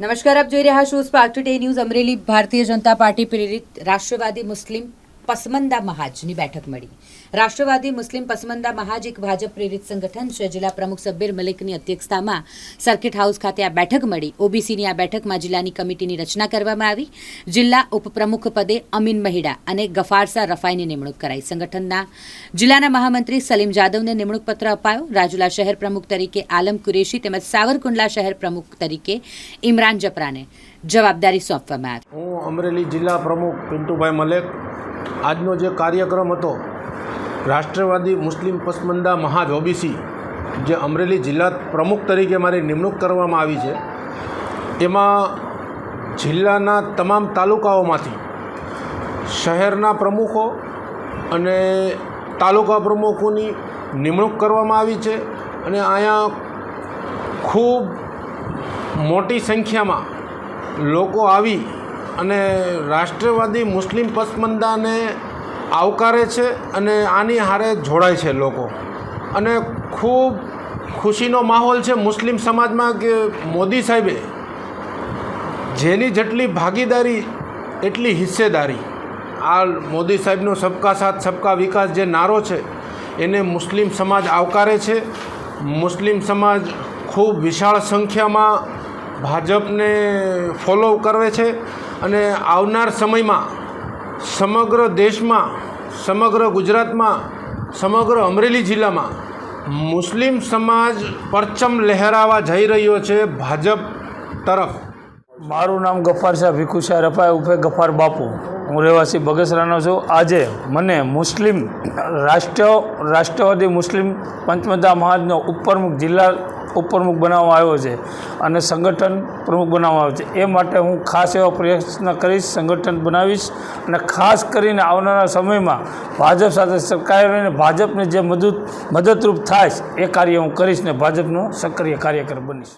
નમસ્કાર, આપ જોઈ રહ્યા છો spark today news Amreli Bharatiya Janata party પ્રેરિત રાષ્ટ્રવાદી મુસ્લિમ પસમંદા મહાજની બેઠક મળી. રાષ્ટ્રવાદી મુસ્લિમ પસમંદા મહાજ એક ભાજપ પ્રેરિત સંગઠન છે જિલ્લા પ્રમુખ સબ્બીર મલિકની અધ્યક્ષતામાં સર્કિટ હાઉસ ખાતે આ બેઠક મળી. ઓબીસીની આ બેઠકમાં જિલ્લાની કમિટીની રચના કરવામાં આવી. જિલ્લા ઉપપ્રમુખ પદે અમીન મહિડા અને ગફારસા રફાઈની નિમણૂક કરાઈ. સંગઠનના જિલ્લાના મહામંત્રી સલીમ જાદવને નિમણૂક પત્ર અપાયો. રાજુલા શહેર પ્રમુખ તરીકે આલમ કુરેશી તેમજ સાવરકુંડલા શહેર પ્રમુખ તરીકે ઇમરાન જપરાને જવાબદારી સોંપવામાં આવી. હું અમરેલી જિલ્લા પ્રમુખ પિન્ટુભાઈ મલેક આજનો જે કાર્યક્રમ હતો, રાષ્ટ્રવાદી મુસ્લિમ પસમંદા મહાજ ઓબીસી, જે અમરેલી જિલ્લા પ્રમુખ તરીકે મારી નિમણૂક કરવામાં આવી છે, એમાં જિલ્લાના તમામ તાલુકાઓમાંથી શહેરના પ્રમુખો અને તાલુકા પ્રમુખોની નિમણૂક કરવામાં આવી છે અને અહીંયા ખૂબ મોટી સંખ્યામાં લોકો આવી અને રાષ્ટ્રવાદી મુસ્લિમ પસમંદાને આવકારે છે અને આની હારે જોડાય છે લોકો. અને ખૂબ ખુશીનો માહોલ છે મુસ્લિમ સમાજમાં કે મોદી સાહેબે જેની જેટલી ભાગીદારી, એટલી હિસ્સેદારી. આ મોદી સાહેબનો સબકા સાથ, સબકા વિકાસ જે નારો છે, એને મુસ્લિમ સમાજ આવકારે છે. મુસ્લિમ સમાજ ખૂબ વિશાળ સંખ્યામાં ભાજપને ફોલો કરે છે. અને આવનાર સમયમાં સમગ્ર દેશમાં, સમગ્ર ગુજરાતમાં, સમગ્ર અમરેલી જિલ્લામાં મુસ્લિમ સમાજ પરચમ લહેરાવા જઈ રહ્યો છે ભાજપ તરફ. મારું નામ ગફાર શાહ ભીખુ શાહ રફાય ઉર્ફે ગફાર બાપુ. હું રહેવાસી બગસરાનો છું. આજે મને મુસ્લિમ રાષ્ટ્ર, રાષ્ટ્રવાદી મુસ્લિમ પંચમદા મહાજનો ઉપપ્રમુખ જિલ્લા ઉપપ્રમુખ બનાવવામાં આવ્યો છે અને સંગઠન પ્રમુખ બનાવવામાં આવ્યો છે. એ માટે હું ખાસ એવો પ્રયત્ન કરીશ, સંગઠન બનાવીશ અને ખાસ કરીને આવનારા સમયમાં ભાજપ સાથે સરકારને ભાજપને જે મદદ, મદદરૂપ થાય એ કાર્ય હું કરીશ ને ભાજપનો સક્રિય કાર્યકર બનીશ.